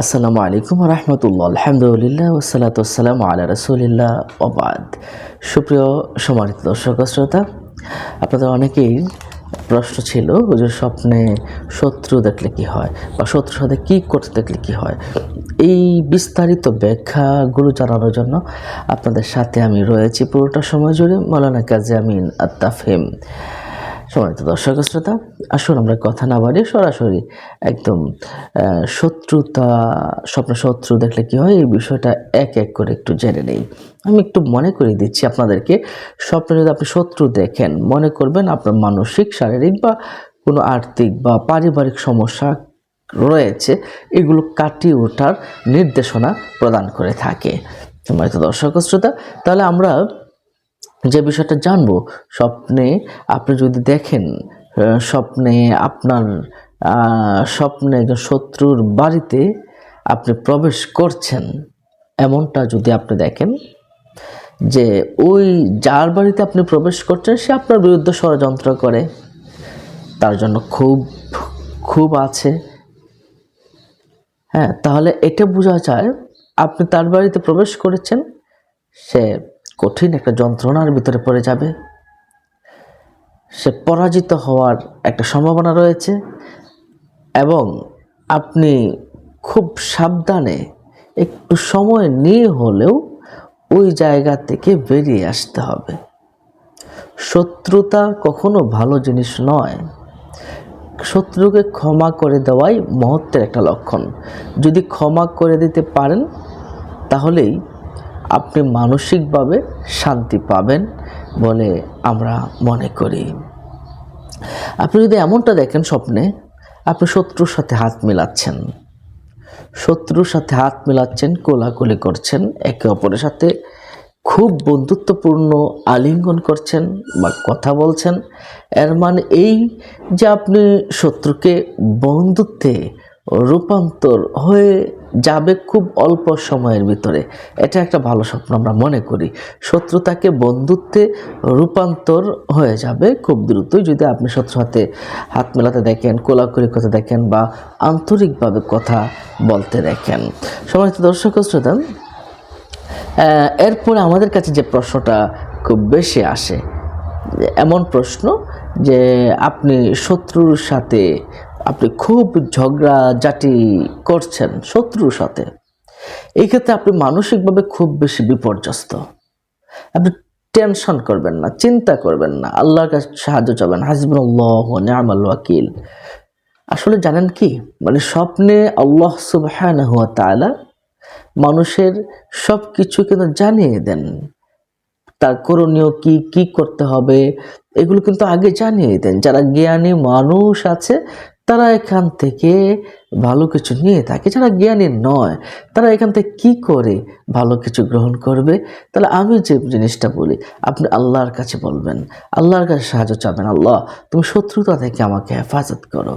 আসসালামু আলাইকুম রহমতুল্লাহ। আলহামদুলিল্লাহ ওসালাত আসসালাম আলা রসুলিল্লাহ ওবাদ সুপ্রিয় সম্মানিত দর্শক শ্রোতা, আপনাদের অনেকেই প্রশ্ন ছিল যে স্বপ্নে শত্রু দেখলে কি হয় বা শত্রুর সাথে কী করতে দেখলে কী হয়? এই বিস্তারিত ব্যাখ্যাগুলো জানানোর জন্য আপনাদের সাথে আমি রয়েছি পুরোটা সময় জুড়ে। মৌলানা কাজী আমিন আত্তাফিম সম্মানিত দর্শক শ্রোতা, আসুন আমরা কথা না বাড়িয়ে সরাসরি একদম শত্রুতা, স্বপ্ন শত্রু দেখলে কি হয়? এই বিষয়টা এক এক করে একটু জেনে নেই। আমি একটু মনে করে দিচ্ছি আপনাদেরকে, স্বপ্নে যদি আপনি শত্রু দেখেন, মনে করবেন আপনার মানসিক, শারীরিক বা কোনো আর্থিক বা পারিবারিক সমস্যা রয়েছে, এগুলো কাটিয়ে ওঠার নির্দেশনা প্রদান করে থাকে। সম্মানিত দর্শক শ্রোতা, তাহলে আমরা যে বিষয়টা জানব, স্বপ্নে আপনি যদি দেখেন স্বপ্নে আপনার স্বপ্নে একজন শত্রুর বাড়িতে আপনি প্রবেশ করছেন, এমনটা যদি আপনি দেখেন, যে ওই যার বাড়িতে আপনি প্রবেশ করছেন, সে আপনার বিরুদ্ধে ষড়যন্ত্র করে, তার জন্য খুব খুব আছে। হ্যাঁ তাহলে এটা বোঝা যায়, আপনি তার বাড়িতে প্রবেশ করেছেন, সে কঠিন একটা যন্ত্রণার ভিতরে পড়ে যাবে। সে পরাজিত হওয়ার একটা সম্ভাবনা রয়েছে এবং আপনি খুব সাবধানে একটু সময় নিয়ে হলেও ওই জায়গা থেকে বেরিয়ে আসতে হবে। শত্রুতা কখনো ভালো জিনিস নয়। শত্রুকে ক্ষমা করে দেওয়াই মহত্বের একটা লক্ষণ। যদি ক্ষমা করে দিতে পারেন, তাহলেই আপনি মানসিকভাবে শান্তি পাবেন বলে আমরা মনে করি। আপনি যদি এমনটা দেখেন স্বপ্নে, আপনি শত্রুর সাথে হাত মেলাচ্ছেন। শত্রুর সাথে হাত মেলাচ্ছেন, কোলাকুলি করছেন, একে অপরের সাথে খুব বন্ধুত্বপূর্ণ আলিঙ্গন করছেন বা কথা বলছেন। এর মানে এই যে আপনি শত্রুকে বন্ধুত্বে রূপান্তর হয়ে যাবে খুব অল্প সময়ের ভিতরে। এটা একটা ভালো স্বপ্ন আমরা মনে করি। শত্রুতাকে বন্ধুত্বে রূপান্তর হয়ে যাবে খুব দ্রুতই। যদি আপনি শত্রু হাতে হাত মেলাতে দেখেন, কোলাকুলি করতে দেখেন বা আন্তরিকভাবে কথা বলতে দেখেন। সমস্ত দর্শক ও শ্রোতা এরপরে আমাদের কাছে যে প্রশ্নটা খুব বেশি আসে, এমন প্রশ্ন যে আপনি শত্রুর সাথে আপনি খুব ঝগড়া জাটি করছেন শত্রুর সাথে। এই ক্ষেত্রে আপনি মানসিকভাবে খুব বেশি বিপর্যস্ত। আপনি টেনশন করবেন না, চিন্তা করবেন না। আল্লাহর কাছে সাহায্য চাবেন। হাসবুল্লাহ ওয়াকিল। আসলে জানেন কি? মানে স্বপ্নে আল্লাহ সুবহানাহু ওয়া তাআলা মানুষের সব কিছু কিন্তু জানিয়ে দেন। তার করণীয় কি কি করতে হবে, এগুলো কিন্তু আগে জানিয়ে দেন। যারা জ্ঞানী মানুষ আছে তারা এখান থেকে ভালো কিছু নিয়ে থাকে, যারা জ্ঞানী নয়, তারা এখান থেকে কি করে ভালো কিছু গ্রহণ করবে? তাহলে আমি যে জিনিসটা বলি, আপনি আল্লাহর কাছে বলবেন, আল্লাহর কাছে সাহায্য চাবেন, আল্লাহ, তুমি শত্রুতা থেকে আমাকে হেফাজত করো।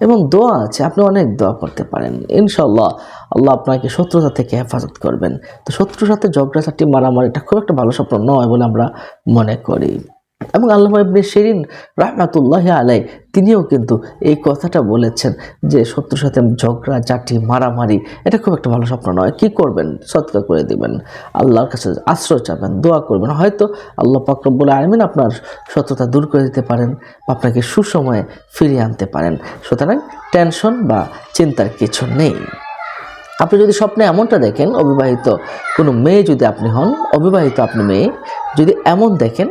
এবং দোয়া আছে, আপনি অনেক দোয়া করতে পারেন ইনশাল্লাহ আল্লাহ আপনাকে শত্রুতা থেকে হেফাজত করবেন। তো শত্রুর সাথে ঝগড়াঝাটি, মারামারিটা খুব একটা ভালো স্বপ্ন নয় বলে আমরা মনে করি। এবং আল্লাহ ইবনে শিরিন রাহমাতুল্লাহ আলাই তিনিও কিন্তু এই কথাটা বলেছেন যে শত্রুর সাথে ঝগড়া জাটি মারামারি, এটা খুব একটা ভালো স্বপ্ন নয়। কি করবেন? সৎকার করে দিবেন। আল্লাহর কাছে আশ্রয় চাবেন, দোয়া করবেন। হয়তো আল্লাহ পাকরব্বুল আলমিন আপনার শত্রুতা দূর করে দিতে পারেন, আপনাকে সুসময়ে ফিরিয়ে আনতে পারেন। সুতরাং টেনশন বা চিন্তার কিছু নেই। আপনি যদি স্বপ্নে এমনটা দেখেন, অবিবাহিত কোনো মেয়ে যদি আপনি হন, অবিবাহিত আপনি মেয়ে যদি এমন দেখেন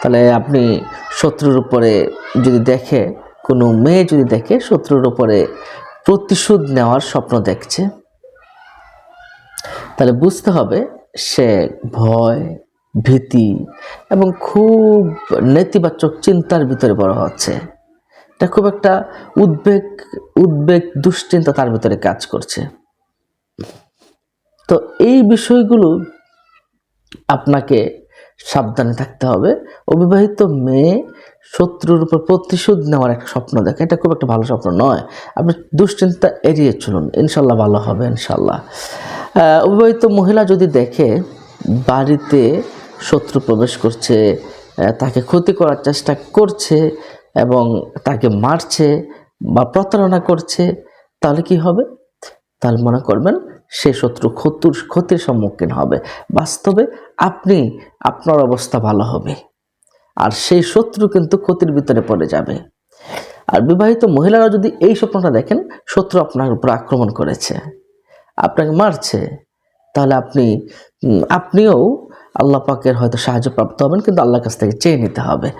তাহলে আপনি শত্রুর উপরে যদি দেখে, কোনো মেয়ে যদি দেখে, শত্রুর উপরে প্রতিশোধ নেওয়ার স্বপ্ন দেখছে, তাহলে বুঝতে হবে সে ভয়, ভীতি এবং খুব নেতিবাচক চিন্তার ভিতরে বড় হচ্ছে। এটা খুব একটা উদ্বেগ উদ্বেগ, দুশ্চিন্তা তার ভিতরে কাজ করছে। তো এই বিষয়গুলো আপনাকে সাবধানে থাকতে হবে। অবিবাহিত মেয়ে শত্রুর উপর প্রতিশোধ নেওয়ার একটা স্বপ্ন দেখে। এটা খুব একটা ভালো স্বপ্ন নয়। আপনি দুশ্চিন্তা এড়িয়ে চলুন। ইনশাল্লাহ ভালো হবে ইনশাল্লাহ অবিবাহিত মহিলা যদি দেখে বাড়িতে শত্রু প্রবেশ করছে তাকে ক্ষতি করার চেষ্টা করছে এবং তাকে মারছে বা প্রতারণা করছে, তাহলে কি হবে? তাহলে মনে করবেন সে শত্রু ক্ষতুর, ক্ষতির সম্মুখীন হবে। বাস্তবে আপনি, আপনার অবস্থা ভালো হবে। আর সেই শত্রু কিন্তু ক্ষতির ভিতরে পড়ে যাবে। আর বিবাহিত মহিলারা যদি এই স্বপ্নটা দেখেন, শত্রু আপনার উপর আক্রমণ করেছে। আপনাকে মারছে। তাহলে আপনি আপনিও আল্লাহ পাকের হয়তো সাহায্য প্রাপ্ত হবেন, কিন্তু আল্লাহর কাছ থেকে চেয়ে নিতে হবে।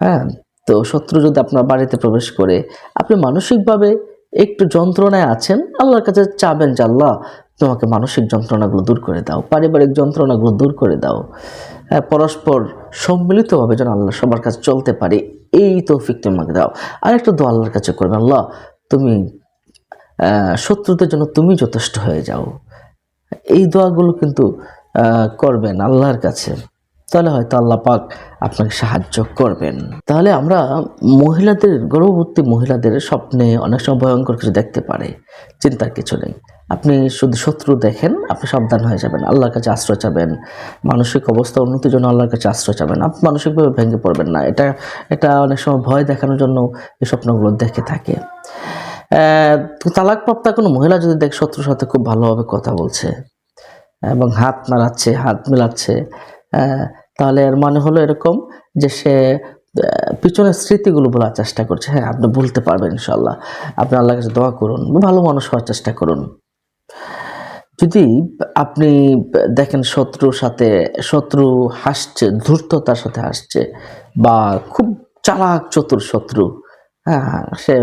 হ্যাঁ? তো শত্রু যদি আপনার বাড়িতে প্রবেশ করে, আপনি মানসিকভাবে একটু যন্ত্রণায় আছেন, আল্লাহর কাছে চাবেন যে, আল্লাহ তোমাকে মানসিক যন্ত্রণাগুলো দূর করে দাও পারিবারিক যন্ত্রণাগুলো দূর করে দাও। হ্যাঁ, পরস্পর সম্মিলিতভাবে যেন আল্লাহ সবার কাছে চলতে পারি এই তৌফিক তুমি আমাকে দাও। আর একটা দোয়া আল্লাহর কাছে করবেন আল্লাহ তুমি শত্রুদের জন্য তুমি যথেষ্ট হয়ে যাও। এই দোয়াগুলো কিন্তু করবেন আল্লাহর কাছে। তাহলে হয়তো আল্লাহ পাক আপনাকে সাহায্য করবেন। তাহলে আমরা মহিলাদের গর্ভবতী মহিলাদের স্বপ্নে অনেক সময় ভয়ঙ্কর কিছু দেখতে পারে চিন্তার কিছু নেই। আপনি শুধু শত্রু দেখেন, আপনি সাবধান হয়ে যাবেন, আল্লাহর কাছে আশ্রয় চাবেন। মানসিক অবস্থা উন্নতির জন্য আল্লাহর কাছে আশ্রয় চাবেন। আপনি মানসিকভাবে ভেঙে পড়বেন না। এটা এটা অনেক সময় ভয় দেখানোর জন্য এই স্বপ্নগুলো দেখে থাকে। তালাকপ্রাপ্ত কোনো মহিলা যদি দেখ, শত্রুর সাথে খুব ভালোভাবে কথা বলছে, এবং হাত নাড়াচ্ছে, হাত মেলাচ্ছে তাহলে এর মানে হলো এরকম যে সে পিছনের স্মৃতিগুলো বলার চেষ্টা করছে। হ্যাঁ আপনি বলতে পারবেন ইনশাল্লাহ আপনি আল্লাহর কাছে দোয়া করুন, ভালো মানুষ হওয়ার চেষ্টা করুন। যদি আপনি দেখেন শত্রুর সাথে, শত্রু হাসছে, ধূর্ততার সাথে হাসছে, বা খুব চালাক চতুর শত্রু হ্যাঁ সে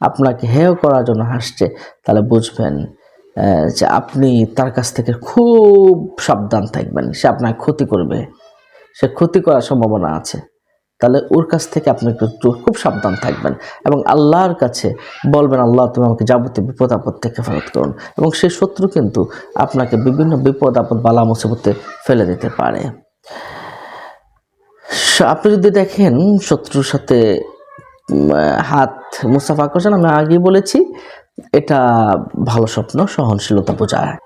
আপনাকে হেয় করার জন্য হাসছে, তাহলে বুঝবেন যে আপনি তার কাছ থেকে খুব সাবধান থাকবেন, সে আপনার ক্ষতি করবে, সে ক্ষতি করার সম্ভাবনা আছে। তাহলে ওর কাছ থেকে আপনি একটু খুব সাবধান থাকবেন। এবং আল্লাহর কাছে বলবেন, আল্লাহ, তুমি আমাকে যাবতীয় বিপদ আপদ থেকে ফেরত করুন। এবং সেই শত্রু কিন্তু আপনাকে বিভিন্ন বিপদ আপদ, বালা, মুসিবতে ফেলে দিতে পারে। আপনি যদি দেখেন শত্রুর সাথে হাত মুসাফা করছেন, আমি আগেই বলেছি, এটা ভালো স্বপ্ন, সহনশীলতা বোঝায়।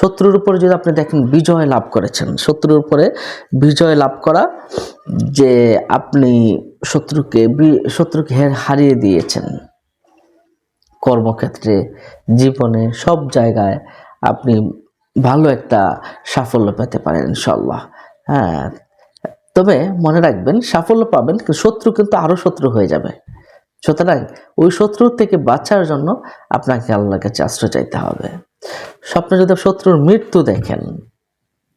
শত্রুর উপরে যদি আপনি দেখেন বিজয় লাভ করেছেন, শত্রুর উপরে বিজয় লাভ করা যে আপনি শত্রুকে শত্রুকে হারিয়ে দিয়েছেন। কর্মক্ষেত্রে, জীবনে সব জায়গায় আপনি ভালো একটা সাফল্য পেতে পারেন ইনশাল্লাহ হ্যাঁ তবে মনে রাখবেন, সাফল্য পাবেন, কিন্তু শত্রু কিন্তু আরও শত্রু হয়ে যাবে। সুতরাং ওই শত্রুর থেকে বাঁচার জন্য আপনাকে আল্লাহর কাছে আশ্রয় চাইতে হবে। স্বপ্নে যদি শত্রুর মৃত্যু দেখেন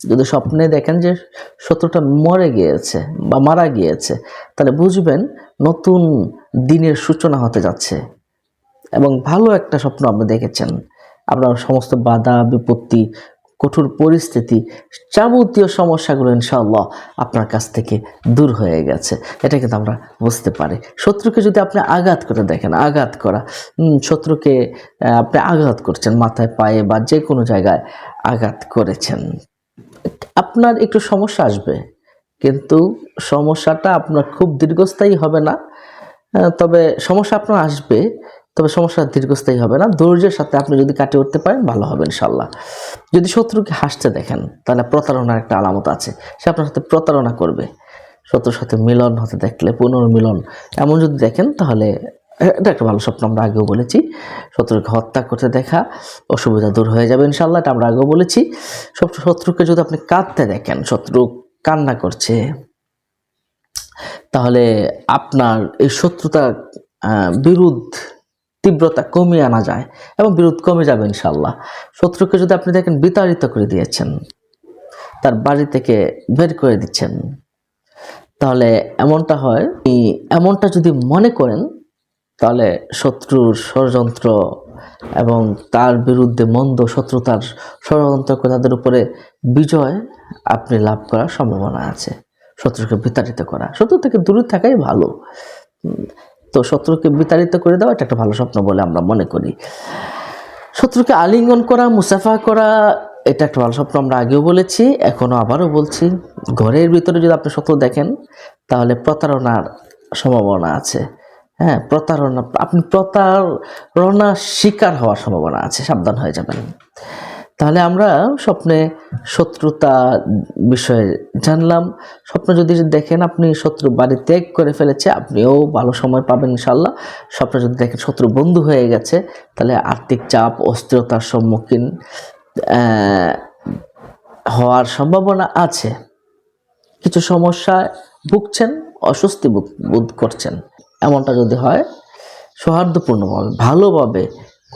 যদি স্বপ্নে দেখেন যে শত্রুটা মরে গিয়েছে বা মারা গিয়েছে, তাহলে বুঝবেন নতুন দিনের সূচনা হতে যাচ্ছে। এবং ভালো একটা স্বপ্ন আপনি দেখেছেন। আপনার সমস্ত বাধা, বিপত্তি, কঠোর পরিস্থিতি, যাবতীয় সমস্যাগুলো ইনশাআল্লাহ আপনার কাছ থেকে দূর হয়ে গেছে। এটা কিন্তু আমরা বুঝতে পারি। শত্রুকে যদি আপনি আঘাত করে দেখেন, আঘাত করা শত্রুকে আপনি আঘাত করছেন, মাথায়, পায়ে বা যে কোনো জায়গায় আঘাত করেছেন। আপনার একটু সমস্যা আসবে, কিন্তু সমস্যাটা আপনার খুব দীর্ঘস্থায়ী হবে না। তবে সমস্যা আপনার আসবে, তবে সমস্যা দীর্ঘস্থায়ী হবে না। ধৈর্যের সাথে আপনি যদি কাটিয়ে উঠতে পারেন, ভালো হবে ইনশাল্লাহ যদি শত্রুকে হাসতে দেখেন, তাহলে প্রতারণার একটা আলামত আছে। সে আপনার সাথে প্রতারণা করবে। শত্রুর সাথে মিলন হতে দেখলে, পুনর্মিলন। এমন যদি দেখেন, তাহলে এটা একটা ভালো স্বপ্ন, আমরা আগেও বলেছি। শত্রুকে হত্যা করতে দেখা, অসুবিধা দূর হয়ে যাবে ইনশাল্লাহ এটা আমরা আগেও বলেছি। সব শত্রুকে যদি আপনি কাঁদতে দেখেন, শত্রু কান্না করছে, তাহলে আপনার এই শত্রুতা বিরোধ তীব্রতা কমিয়ে আনা যায় এবং বিরোধ কমে যাবে ইনশাল্লাহ শত্রুকে যদি আপনি দেখেন বিতাড়িত করে দিয়েছেন, তার বাড়ি থেকে বের করে দিচ্ছেন, তাহলে এমনটা হয় এমনটা যদি মনে করেন তাহলে শত্রুর ষড়যন্ত্র এবং তার বিরুদ্ধে মন্দ শত্রুতার ষড়যন্ত্র করে তাদের উপরে বিজয় আপনি লাভ করার সম্ভাবনা আছে। শত্রুকে বিতাড়িত করা। শত্রু থেকে দূরে থাকাই ভালো। তো শত্রুকে বিতাড়িত করে দেওয়া, এটা একটা ভালো স্বপ্ন বলে আমরা মনে করি। শত্রুকে আলিঙ্গন করা, মুসাফা করা, এটা একটা ভালো স্বপ্ন আমরা আগেও বলেছি, এখনও আবারও বলছি। ঘরের ভিতরে যদি আপনি শত্রু দেখেন, তাহলে প্রতারণার সম্ভাবনা আছে। হ্যাঁ প্রতারণা, আপনি প্রতারণা শিকার হওয়ার সম্ভাবনা আছে, সাবধান হয়ে যাবেন। তাহলে আমরা স্বপ্নে শত্রুতা বিষয়ে জানলাম। স্বপ্ন যদি দেখেন আপনি শত্রু বাড়ি ত্যাগ করে ফেলেছে, আপনিও ভালো সময় পাবেন ইনশাল্লাহ স্বপ্ন যদি দেখেন শত্রু বন্ধু হয়ে গেছে, তাহলে আর্থিক চাপ, অস্থিরতার সম্মুখীন হওয়ার সম্ভাবনা আছে। কিছু সমস্যায় ভুগছেন, অস্বস্তি বোধ করছেন। এমনটা যদি হয়, সৌহার্দ্যপূর্ণভাবে, ভালোভাবে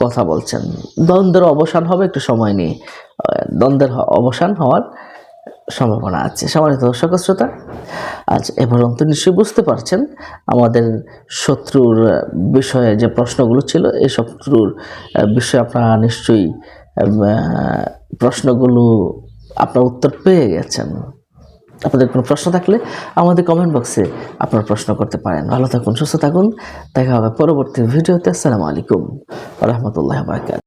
কথা বলছেন। দ্বন্দ্বের অবসান হবে একটু সময় নিয়ে। দ্বন্দ্বের অবসান হওয়ার সম্ভাবনা আছে। সম্মানিত দর্শক শ্রোতা, আজ এ পর্যন্ত নিশ্চয়ই বুঝতে পারছেন আমাদের শত্রুর বিষয়ে যে প্রশ্নগুলো ছিল এই শত্রুর বিষয়ে আপনারা নিশ্চয়ই প্রশ্নগুলো আপনার উত্তর পেয়ে গেছেন। আপনাদের কোনো প্রশ্ন থাকলে আমাদের কমেন্ট বক্সে আপনারা প্রশ্ন করতে পারেন। ভালো থাকুন, সুস্থ থাকুন। দেখা হবে পরবর্তী ভিডিওতে। আসসালামু আলাইকুম। রহমতুল্লাহ বারকাত